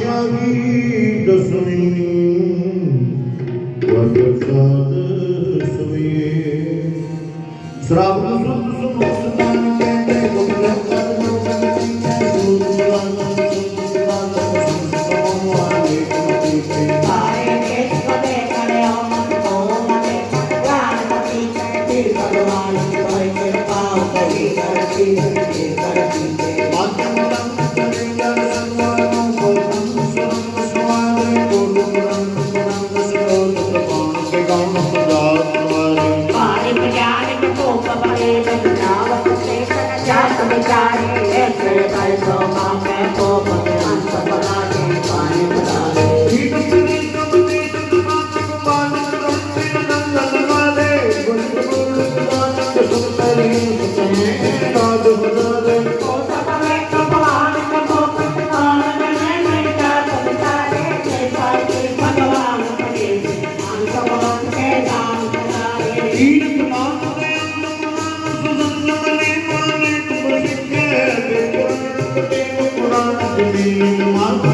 شهيد سمين وكفى سمين صراط তোমার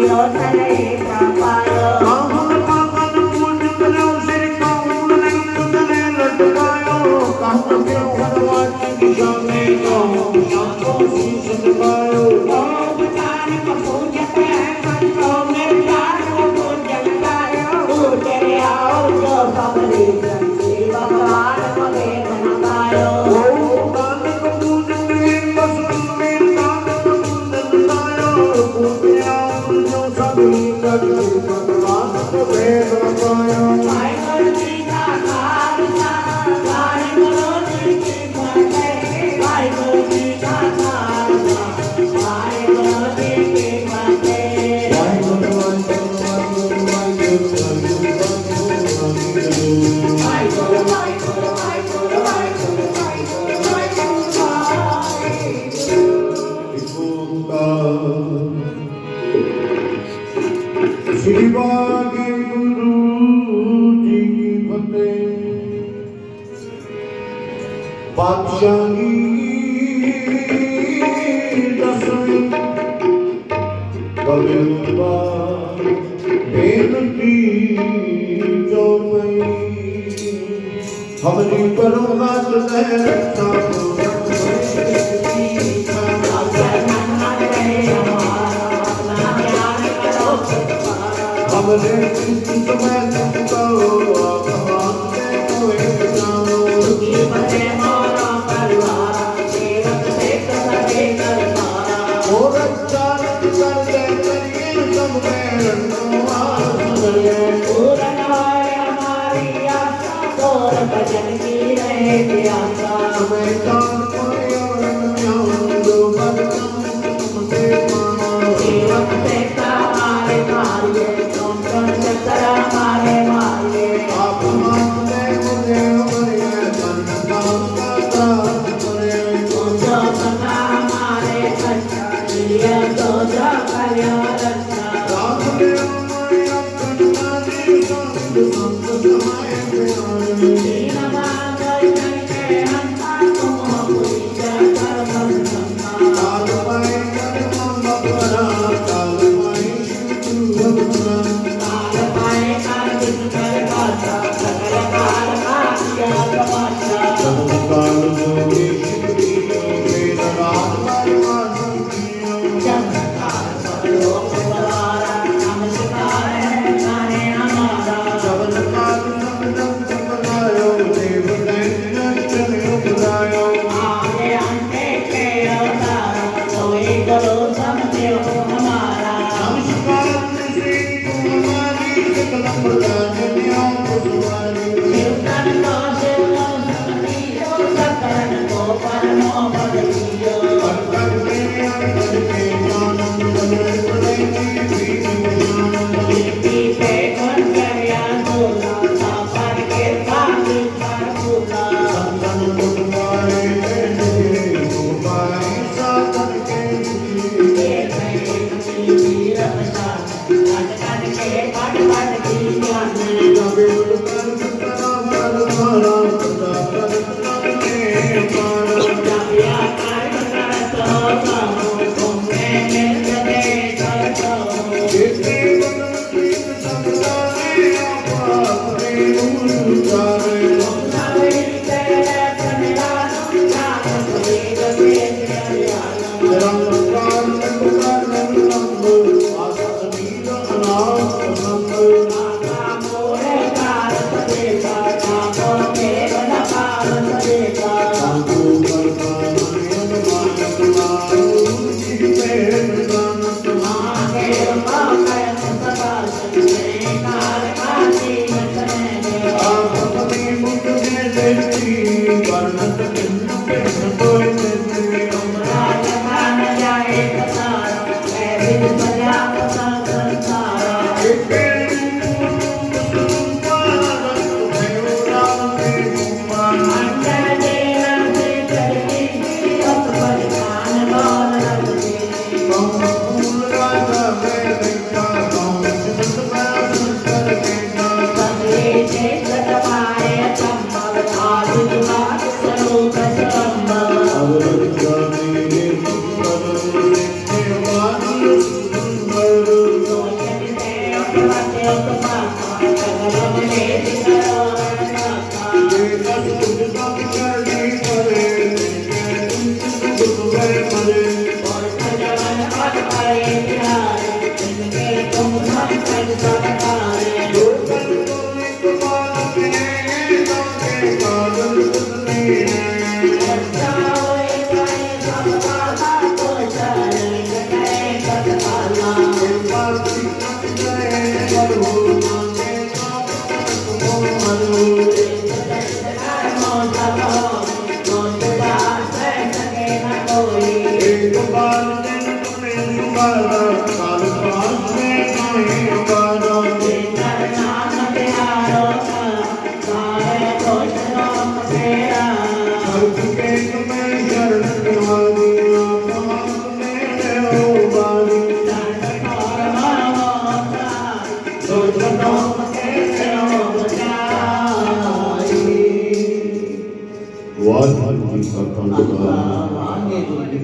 你参加谁啥 பகிர்வா மேலுக்கி ஜோமை हमारी परोगा तो है हमरे तुम तुम्हें तुम कहो तो भजन की रह गया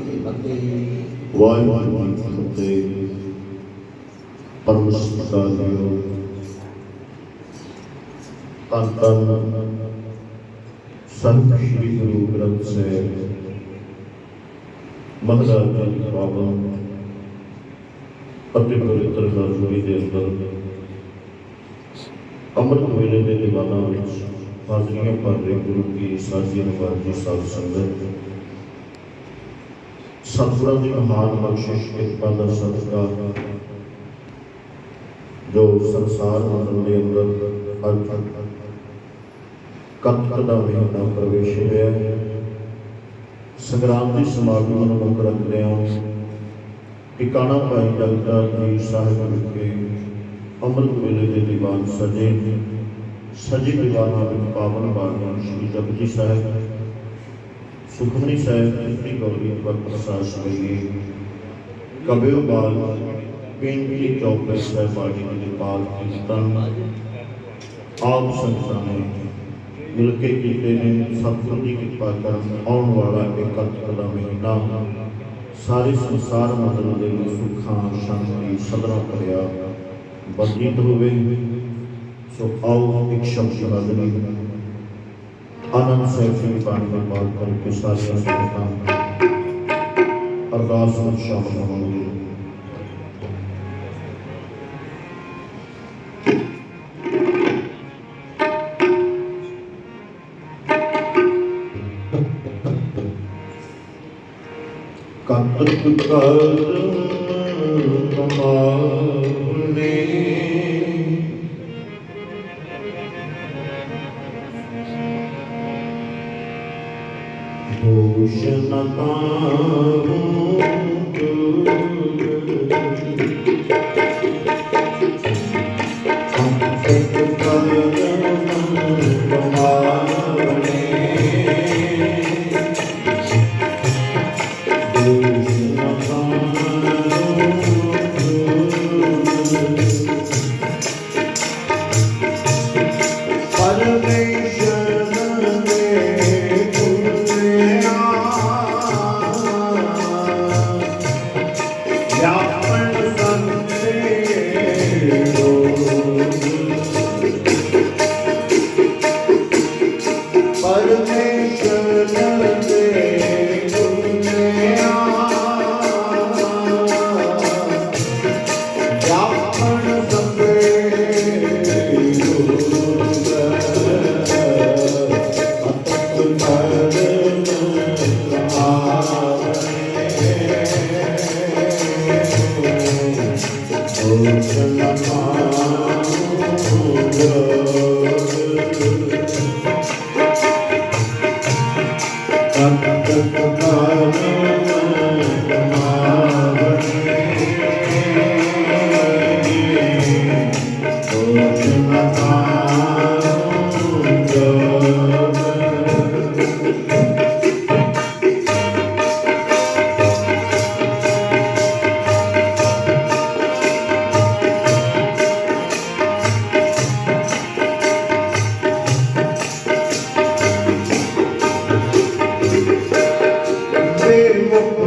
ਕੀ ਫਤਿਹ ਵਾਹਿਗੁਰੂ ਜੀ ਕੀ ਫਤਿਹ ਪਰਮਸਤਾ ਦਿਓ ਤਨ ਸੰਤ ਸ੍ਰੀ ਗੁਰੂ ਗ੍ਰੰਥ ਸਾਹਿਬ ਮਹਲਾ ਦੀ ਪ੍ਰੋਬਲਮ ਅਤੇ ਪਵਿੱਤਰ ਸਰਸਵਤੀ ਦੇ ਅੰਦਰ ਅੰਮ੍ਰਿਤ ਵੇਲੇ ਦੇ ਦੀਵਾਨਾਂ ਵਿੱਚ ਹਾਜ਼ਰੀਆਂ ਭਰ ਰਹੇ ਗੁਰੂ ਕੀ ਸਾਜੀ ਨਵਾਜੀ ਸਾਧ ਸੰਗਤ ਸਤਿਗੁਰਾਂ ਦੀ ਮਹਾਨ ਬਖਸ਼ਿਸ਼, ਕਿਰਪਾ ਦਾ ਸਦਕਾ ਜੋ ਸੰਸਾਰ ਮੰਡਲ ਦੇ ਅੰਦਰ ਅੱਜ ਕੱਤਕ ਦਾ ਮਹੀਨਾ ਪ੍ਰਵੇਸ਼ ਹੋਇਆ ਹੈ। ਸੰਗਰਾਮ ਦੀ ਸਮਾਗਮ ਨੂੰ ਮੁੱਖ ਰੱਖਦੇ ਹਾਂ। ਟਿਕਾਣਾ ਭਾਈ ਜਗਤਾ ਜੀ ਸਾਹਿਬ ਵਿਖੇ, ਅੰਮ੍ਰਿਤ ਵੇਲੇ ਦੇ ਦੀਵਾਨ ਸਜੇ। ਸਜੇ ਦੀਵਾਨਾਂ ਵਿੱਚ ਪਾਵਨ ਬਾਣੀ ਸ਼੍ਰੀ ਜਪਜੀ ਸਾਹਿਬ ਸੁਖਮਨੀ ਸਾਹਿਬ ਤ੍ਰਿਪਤੀ ਗੌਰੀ ਪਰ ਪ੍ਰਸਾਦ ਸਵਈਏ ਕਬਿਓ ਬਾਲ ਬੇਨਤੀ ਚੌਪੇ ਸਾਹਿਬ ਬਾਣੀ ਦੇ ਪਾਲ ਕੀਰਤਨ ਆਪ ਸੰਗਤਾਂ ਨੇ ਮਿਲ ਕੇ ਕੀਤੇ ਨੇ। ਸਤਿਗੁਰ ਦੀ ਕਿਰਪਾ ਕਰਨ ਆਉਣ ਵਾਲਾ ਇੱਕ ਅੰਤਰ ਦਾ ਮਹੀਨਾ। ਸਾਰੇ ਸੰਸਾਰ ਮੰਡਲ ਦੇ ਵਿੱਚ ਸੁੱਖਾਂ ਸ਼ਾਂਤੀ, ਸਦਰਾਂ ਭਰਿਆ। ਬਰਕਤ ਹੋਵੇ। ਸੋ ਆਓ ਇੱਕ ਸ਼ਬਦ ਹਾਜ਼ਰੀ ਆਨੰਦ आनंद सैफी पानी में बात करके सारिया संस्थान अरदास और शामिल होंगे Kanıtlar Oh, Shannon, I'm Dios.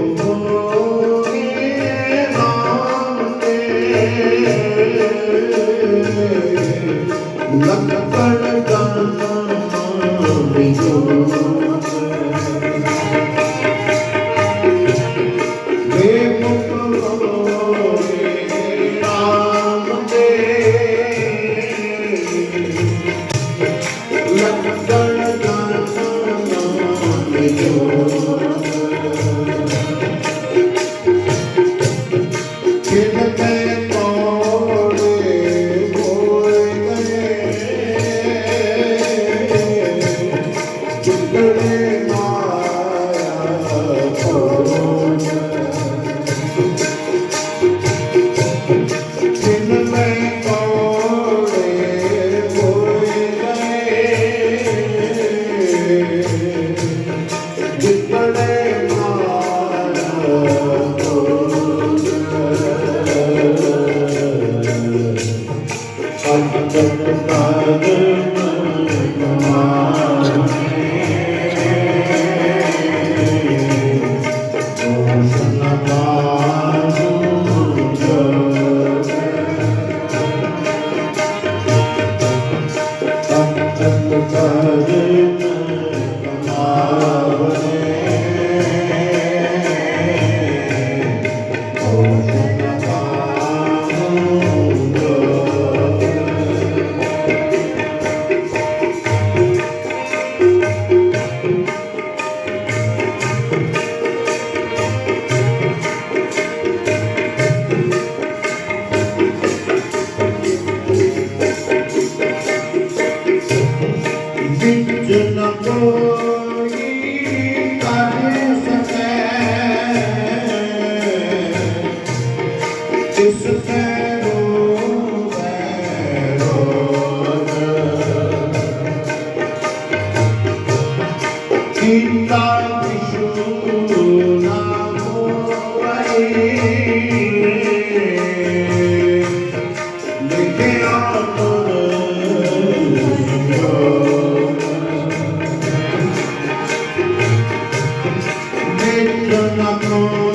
জন্য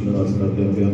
sobre nossa própria